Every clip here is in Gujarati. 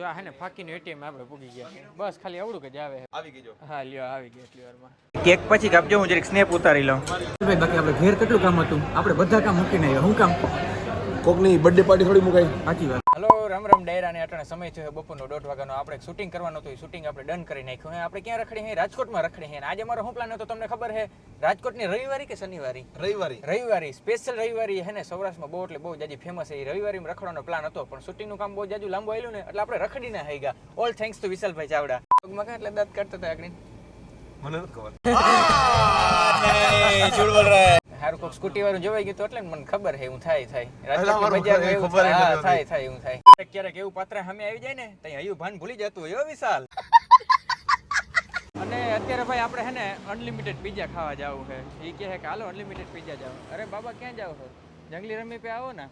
જો આ હે ને ફાકીનું એટીએમ આપણે પૂગી ગયા. બસ ખાલી આવડું કે જ આવે. આવી ગયો હા લ્યો આવી ગયો એટલી વારમાં. કેક પછી કાપજો હું જરીક સ્નેપ ઉતારી લઉં. ભાઈ બાકી આપણે ઘેર કેટલું કામ હતું? આપણે બધા કામ મૂકીને આવ્યા. શું કામ? કોકની બર્થડે પાર્ટી થોડી મુકાઈ. સાચી વાત. રામ રમ ડાયરા ને અટાણે સમય થયો બપોરનો દોઢ વાગ્યાનો આપણે શૂટિંગ કરવાનું હતું શૂટિંગ આપણે ડન કરી નાખ્યું હે આપણે ક્યાં રખડી હે રાજકોટમાં રખડી હે આજે મારો શું પ્લાન હતો તમને ખબર છે રાજકોટની રવિવારી કે શનિવારી રવિવારી રવિવારી સ્પેશિયલ રવિવારી હે ને સૌરાષ્ટ્રમાં બહુ એટલે બહુ જાજી ફેમસ છે એ રવિવારીમાં રખડવાનો પ્લાન હતો પણ શૂટિંગનું કામ બહુ જાજુ લાંબુ આવેલું ને એટલે આપણે રખડીને આવી ગયા ઓલ થેન્ક્સ ટુ વિશાલભાઈ ચાવડા પગમાં કાં એટલે દાંત કાઢતા હતા આગળ મને નથી ખબર હારું કોક સ્કૂટી વાળું જોવાઈ ગયું તો એટલે મને ખબર છે હું થાય થાય. એવું થાય. થાય હું થાય ક્યારેક એવું પાત્ર સામે આવી જાય ને ત્યાં હયું ભાન ભૂલી જતું હોય વિશાલ. અને અત્યારે ભાઈ આપણે હે ને અનલિમિટેડ પીઝા ખાવા જાવું છે એ કહે કે હાલો અનલિમિટેડ પીઝા જાવ અરે બાબા ક્યાં જાવ છો જંગલી રમી પે આવો ને.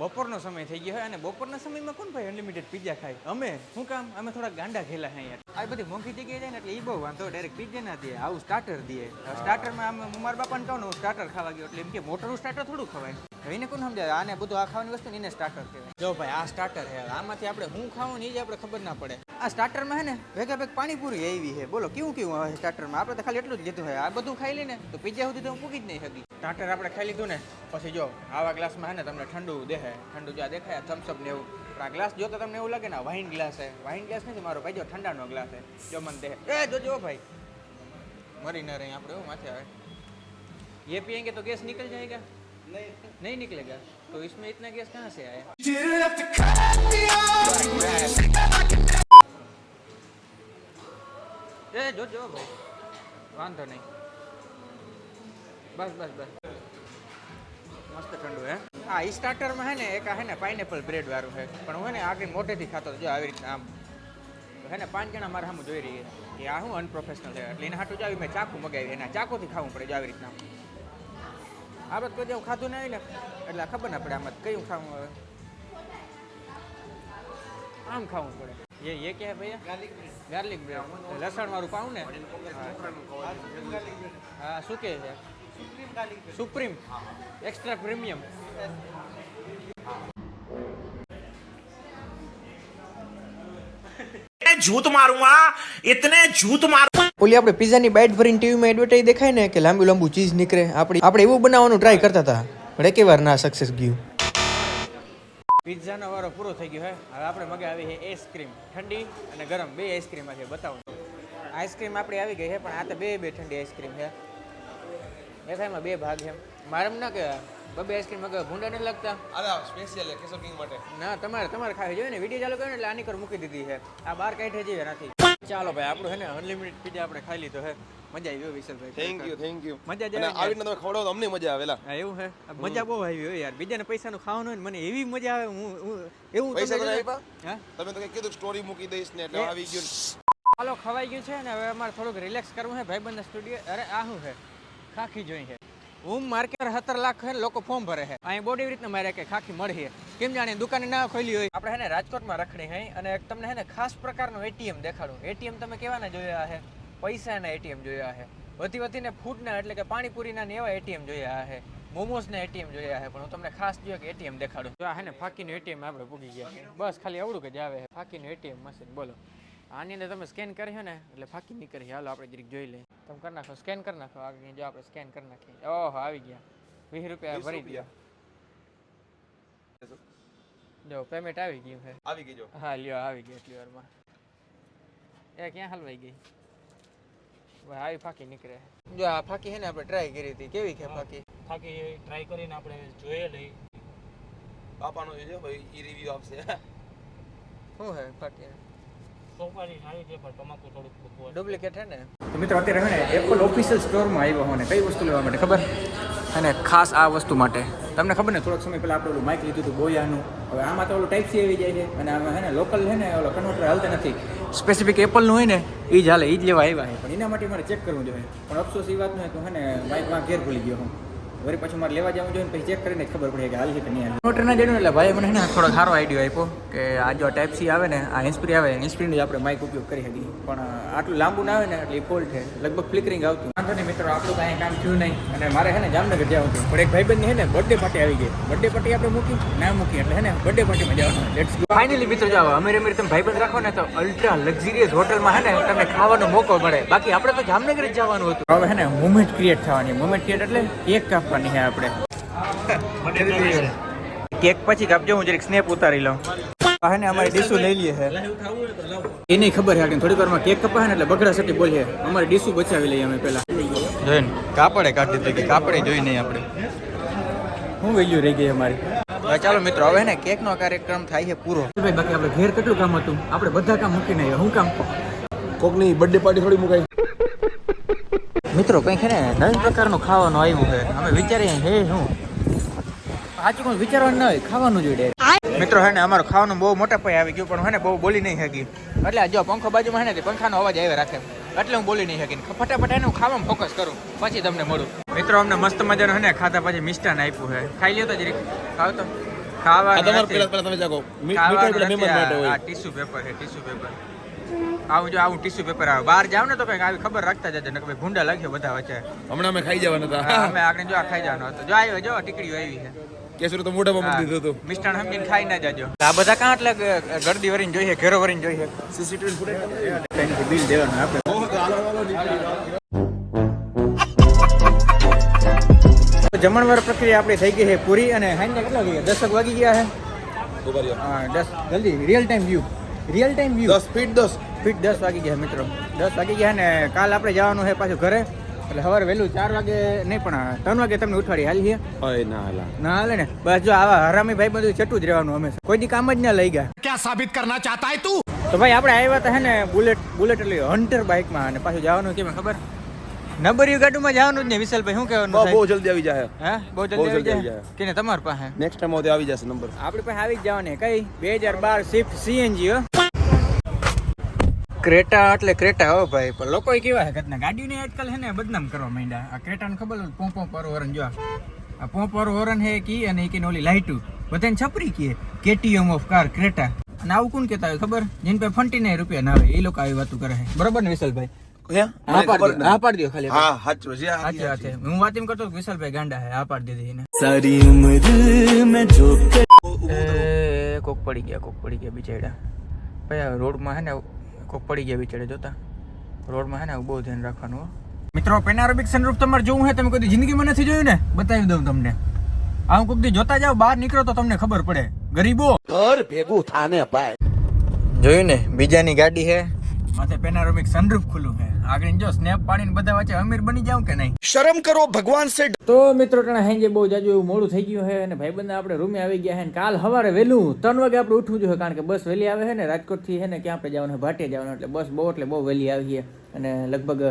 બપોરનો સમય થઈ ગયો હોય અને બપોરના સમયમાં કોણ ભાઈ અનલિમિટેડ પિઝા ખાય? અમે. શું કામ? અમે થોડા ગાંડા ખેલા હે યાર આ બધી મોંઘી જગ્યાએ જાય ને એટલે એ બહુ વાંધો. ડાયરેક્ટ પિઝા ના દે. આવું સ્ટાર્ટર દે. સ્ટાર્ટરમાં આમ હું મારા બાપાને કહું ને હું સ્ટાર્ટર ખાવા ગયો એટલે એમ કે મોટરનું સ્ટાર્ટર થોડું ખવાય. ભાઈને કોણ સમજાય આને બધું આ ખાવાની વસ્તુ ને એને સ્ટાર્ટર કહેવાય. જો ભાઈ આ સ્ટાર્ટર છે આમાંથી આપણે હું ખાવું ને એ જ આપણે ખબર ના પડે. આ સ્ટાર્ટરમાં હે ને ભેગા ભેગ પાણીપુરી આવી છે બોલો કેવું કેવું આવે સ્ટાર્ટરમાં આપણે તો ખાલી એટલું જ લીધું હોય. આ બધું ખાઈ લઈને તો પિઝા સુધી તો હું મૂકી જ નહીં શકી. સ્ટાર્ટર આપણે ખાઈ લીધું ને પછી જો આવા ગ્લાસમાં હે ને તમને ઠંડુ દેખાય ઠંડુ જો આ દેખાય થમ્સઅપ ને એવું પણ આ ગ્લાસ જોતા તમને એવું લાગે ને વાઇન ગ્લાસ છે વાઇન ગ્લાસ નથી મારો ભાઈ જો ઠંડાનો ગ્લાસ છે જો મને દે એ જોજો ભાઈ મરી ના રહી આપણે એવું માથે આવે ये पियेंगे तो गैस निकल जाएगा नहीं नहीं निकलेगा तो इसमें इतना गैस कहाँ से आया એ જો જો ભાઈ વાંધો નહીં બસ બસ બસ. મસ્ત ઠંડુ હે? હા એ સ્ટાર્ટરમાં હે ને એક હે ને પાઇનેપલ બ્રેડ વાળું છે પણ હું ને આગળ મોટેથી ખાતો જો આવી રીતના આમ. હે ને પાંચ જણા મારા સામે જોઈ રહી કે આ હું અનપ્રોફેશનલ છે. એટલે એના હાટું જ આવી મેં ચાકુ મગાવી એના ચાકુથી ખાવું પડે જો આવી રીતના આ બધું કોઈ જેવું ખાધું નહીં ને એટલે ખબર ના પડે આમાં કયું ખાવું હવે. આમ ખાવું પડે. એ એ કે ભાઈ ગાર્લિક બ્રેડ ગાર્લિક બ્રેડ લસણ વાળું પાઉં ને? હા. શું કહે છે? સુપ્રીમ એક્સ્ટ્રા પ્રીમિયમ झूठ मारूंगा इतने झूठ मार ઓલી આપણે પિઝાની બાઇટ ભરીને ટીવીમાં એડવર્ટાઈઝ દેખાય ને કે લાંબુ લાંબુ ચીઝ નીકળે આપણે આપણે એવું બનાવવાનું ટ્રાય કરતા હતા પણ એકે વાર ના સક્સેસ ગયું પિઝાનો વારો પૂરો થઈ ગયો હે હવે આપણે મગાવી છે આઈસ્ક્રીમ ઠંડી અને ગરમ બે આઈસ્ક્રીમ છે બતાવો આઈસ્ક્રીમ આપણી આવી ગઈ છે પણ આ તો બે બે ઠંડી આઈસ્ક્રીમ છે એ એમાં બે ભાગ છે મારે એમ ના કે બબે આઈસ્ક્રીમ મગાવે ભૂંડા નથી લાગતા. અરે સ્પેશિયલ કેશર કિંગ માટે. ના તમારે તમારે ખાવી જોઈએ ને. વીડિયો ચાલુ કર્યો ને એટલે આની કર મૂકી દીધી છે. આ બાર કાઢે જઈએ નથી. ચાલો ભાઈ આપણું હે ને અનલિમિટેડ પીઝા આપણે ખાઈ લીધો હે મજા આવી વિશાલભાઈ. થેન્ક યુ થેન્ક યુ મજા જાય આવી રીતના તમે ખવડાવો તો અમને મજા આવેલા હા એવું હે? મજા બહુ આવી હોય યાર. બીજાને પૈસાનું ખાવાનું હોય ને મને એવી મજા આવે હું હું એવું પૈસા તમને- આપ્યા? હા? તમે તો કઈ કીધું સ્ટોરી મૂકી દઈશ ને એટલે આવી ગયું ચાલો ખવાઈ ગયું છે ને. હવે અમારે થોડુંક રિલેક્સ કરવું છે. ભાઈબંધના સ્ટુડિયો અરે આ શું છે? ખાખી જોઈ છે હું માર્કેટ સત્તર લાખ લોકો ફોર્મ ભરે છે અહીં બોડી રીતના મારે કે ખાખી મળી છે કેમ જાણે દુકાને ના ખોલી હોય. આપણે હે ને રાજકોટમાં રખડી હઈ અને તમને હે ને ખાસ પ્રકારનું એટીએમ દેખાડું. એટીએમ તમે કેવાના જોયા છે પૈસાના એટીએમ જોયા છે વધી વધીને ફૂડના એટલે કે પાણીપુરીના ને એવા એટીએમ જોયા છે મોમોસના એટીએમ જોયા છે પણ હું તમને ખાસ જોયો કે એટીએમ દેખાડું. જો આ હે ને ફાકીનું એટીએમ આપણે પૂગી ગયા બસ ખાલી આવડું કે જ આવે છે ફાકીનું એટીએમ મશીન, બોલો. આની અંદર તમે સ્કેન કર્યો ને એટલે ફાકી નીકળી હાલો આપણે જરીક જોઈ લઈએ. તમે કરી નાખો સ્કેન કરી નાખો. આગળ જો આપણે સ્કેન કરી નાખીએ. ઓહો આવી ગયા. વીસ રૂપિયા ભરી ગયા જો પેમેન્ટ આવી ગયું છે. આવી ગઈ હા લ્યો આવી ગઈ એટલી વારમાં. એ ક્યાં હલવાઈ ગઈ? ભાઈ આવી ફાકી નીકળે જો આ ફાકી છે ને આપણે ટ્રાય કરી હતી. કેવી છે ફાકી? ફાકી ટ્રાય કરીને આપણે જોઈએ લઈ. બાપાનો જોજો ભાઈ ઈ રિવ્યુ આપશે શું છે ફાકી? ડુપ્લિકેટ છે ને? તો મિત્રો અત્યારે હે ને એપલ ઓફિશિયલ સ્ટોરમાં આવ્યો હોને કઈ વસ્તુ લેવા માટે ખબર? અને ખાસ આ વસ્તુ માટે. તમને ખબર ને થોડોક સમય પહેલાં આપણે ઓલું માઇક લીધું હતું બોયાનું. હવે આમાં તો ઓલું ટાઈપ સી આવી જાય છે. અને આમાં હે ને લોકલ છે ને ઓલો કન્વર્ટર હાલતા નથી. સ્પેસિફિક એપલનું હોય ને એ જ હાલે એ જ લેવા આવ્યા છે. પણ એના માટે મારે ચેક કરવું જોઈએ. પણ અફસોસ એ વાતનું હોય તો હે ને માઇકમાં ઘેર ભૂલી ગયો હું. વળી પાછું મારે લેવા જવું જોઈએ પછી ચેક કરીને ખબર પડે કે હાલ છે કે નહીં મોટર ના જડ્યું એટલે ભાઈ મને થોડો સારો આઈડિયો આપ્યો કે આ જો ટાઈપ સી આવે ને આ ઇન્સ્પ્રી આવે ઇન્સ્પ્રીનો જ આપણે માઇક ઉપયોગ કરી શકીએ. પણ આટલું લાંબુ ના આવે ને એટલે ફોલ્ટ છે. લગભગ ફ્લિકરિંગ આવતું. વાંધો નહીં મિત્રો આપણું કાંઈ કામ થયું નહીં. અને મારે છે ને જામનગર જવું હતું પણ એક ભાઈબંધની છે ને બર્થડે પાર્ટી આવી ગઈ. બર્થડે પાર્ટી આપણે મૂકી? ના મૂકી. એટલે હે ને બર્થડે પાર્ટીમાં જવાનું લેટ્સ ગો ફાઇનલી મિત્રો જાઓ અમીર અમીર તમે ભાઈબંધ રાખો ને તો અલ્ટ્રા લક્ઝરિયસ હોટલમાં હે ને તમને ખાવાનો મોકો મળે. બાકી આપણે તો જામનગર જ જવાનું હતું. હવે હે ને મુમેન્ટ ક્રિએટ થવાની. મુમેન્ટ ક્રિએટ એટલે કેક કાપવાની છે આપણે. કેક પછી કાપજો હું જરીક સ્નેપ ઉતારી લઉં. આ હે ને અમારી ડીશુ લઈ લઈએ છે. એ નહીં ખબર છે કે થોડીક વારમાં કેક કપાય ને એટલે બગડા સટી બોલીએ. અમારી ડીશુ બચાવી લઈએ અમે પહેલા. જોઈને કાપડે કાઢી દીધી કે કાપડે જોઈ નહીં આપણે. શું વેલ્યુ રહી ગઈ અમારી. ચાલો મિત્રો હવે ને કેક નો કાર્યક્રમ થાય છે પૂરો. ભાઈ બાકી આપણે ઘેર કેટલું કામ હતું? આપણે બધા કામ મૂકીને આવ્યા. શું કામ? કોકની બર્થડે પાર્ટી થોડી મુકાઈ. મિત્રો કંઈક છે ને નવીન પ્રકારનું ખાવાનું આવ્યું છે. અમે વિચારીએ હે શું? સાચું કોઈ વિચારવાનું ના હોય ખાવાનું જોઈએ મિત્રો હે ને અમારું ખાવાનું બહુ મોટા પાયે આવી ગયું પણ હે ને બહુ બોલી નહીં શકી. એટલે જો પંખો બાજુમાં હે ને પંખાનો અવાજ આવે રાખે. એટલે હું બોલી નહીં શકી. ફટાફટ એને હું ખાવામાં ફોકસ કરું. પછી તમને મળું. મિત્રો અમને મસ્ત મજાનું હે ને ખાધા પછી મિષ્ટાન આપ્યું છે. ખાઈ લ્યો તો જરીક. ખાવ તો. ખાવાનું પેલા પેલા તમે જાગો મી- પેલા મહેમાન માટે હોય. આ ટીશ્યુ પેપર છે ટીશ્યુ પેપર. આવું જો આવું ટીશ્યુ પેપર આવે. બહાર જાવ ને તો કંઈક આવી ખબર રાખતા જજો ને કે ભાઈ ભૂંડા લાગ્યો બધા વચ્ચે. હમણાં અમે ખાઈ જવાના હતા. અમે આગળ જો આ ખાઈ જવાનો હતો. જો આવ્યો જો ટીકડીઓ આવી છે. કેસરી તો મોઢામાં મૂકી દીધું હતું. મિષ્ટાન સમજીને ખાઈ ના જાજો. આ બધા કાં એટલે ગરદી વરીને જોઈએ ઘેરો વરીને જોઈએ? સીસીટીવી ફૂટેજ બિલ દેવાનું આપણે. જમણવાર પ્રક્રિયા આપણી થઈ ગઈ છે પૂરી અને હાઈના કેટલા વાગી ગયા? દસક વાગી ગયા છે? હા દસ. જલ્દી real time view real time view દસ ફીટ દસ. ફીટ દસ વાગી ગયા મિત્રો. દસ વાગી ગયા ને કાલ આપણે જવાનું છે પાછું ઘરે. એટલે સવારે વહેલું ચાર વાગે નહીં પણ ત્રણ વાગે તમને ઉઠાડી હાલ છે ના હાલ. ના હાલે ને. બસ જો આવા હરામી ભાઈ બધું છટું જ રહેવાનું અમે. કોઈ ની કામ જ ના લઈ ગયા. ક્યાં સાબિત કરના ચાહતા હે તું? તો ભાઈ આપણે આવ્યા હતા હે ને બુલેટ બુલેટ એટલે હન્ટર બાઇકમાં અને પાછું જવાનું કેમ ખબર? નબરિયું ગાડુમાં જવાનું જ ને વિશાલભાઈ શું કહેવાનું બહુ જલ્દી આવી જાય હે? બહુ જલ્દી આવી જાય કે ને પાસે? નેક્સ્ટ ટાઈમ આવી જશે નંબર. આપણી પાસે આવી જ જવાની કઈ? બે હજાર બાર સ્વિફ્ટ સીએનજી હો. ક્રેટા એટલે ક્રેટા હો ભાઈ પણ લોકો કેવા છે કદના ગાડીને આજકાલ હે ને બદનામ કરવા માંડ્યા. આ ક્રેટાને ખબર હોય પોં પોં પર હોરન જો આ. પોં પર હોરન હે કી અને કે ઓલી લાઈટુ. બધાને છપરી કી કેટીએમ ઓફ કાર ક્રેટા. અને આવું કોણ કહેતા હોય ખબર? જેને પે ફંટી નહીં રૂપિયા ના આવે એ લોકો આવી વાતું કરે છે. બરોબર ને વિશાલભાઈ? હા પાડી દો. હા પાડી દો ખાલી હા સાચું છે સાચી વાત છે. હું વાત એમ કરતો વિશાલભાઈ ગાંડા હે આ પાડી દીધી એને. કોક પડી ગયા કોક પડી ગયા બિચારા. ભાઈ રોડમાં હે ને કોક પડી ગયા બિચારે જોતા? રોડમાં હે ને બહુ ધ્યાન રાખવાનું મિત્રો પેનારોબિક સનરૂફ તમારે જોવું હે તમે કોઈ દી જિંદગીમાં નથી જોયું ને? બતાવી દઉં તમને. આ હું કોક દી જોતા જાવ બહાર નીકળો તો તમને ખબર પડે. ગરીબો. જોયું ને બીજાની ગાડી છે માથે પેનારોમિક સનરૂફ ખુલ્લું છે. આગળ જો સ્નેપ પાડીને બધા વચ્ચે અમીર બની જાઉં કે નહીં? શરમ કરો ભગવાન સે તો મિત્રો ટણા હેંજે બહુ જાજુ એવું મોડું થઈ ગયું છે અને ભાઈ ભાઈબંધ આપણે રૂમે આવી ગયા છે ને કાલ સવારે વહેલું ત્રણ વાગે આપણે ઉઠવું જોઈએ કારણ કે બસ વહેલી આવે છે ને રાજકોટથી છે ને ક્યાં આપણે જવાનું ભાટીએ જવાનું એટલે બસ બહુ એટલે બહુ વહેલી આવી છે. અને લગભગ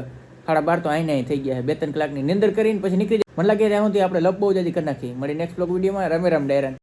સાડા બાર તો આઈને થઈ ગયા છે. બે ત્રણ કલાકની નિંદર કરીને પછી નીકળી જાય. મને લાગે ત્યાં સુધી આપણે લપ બહુ જાજી કરી નાખી. મળી નેક્સ્ટ બ્લોગ વિડીયોમાં. રમે રમ ડાયરન.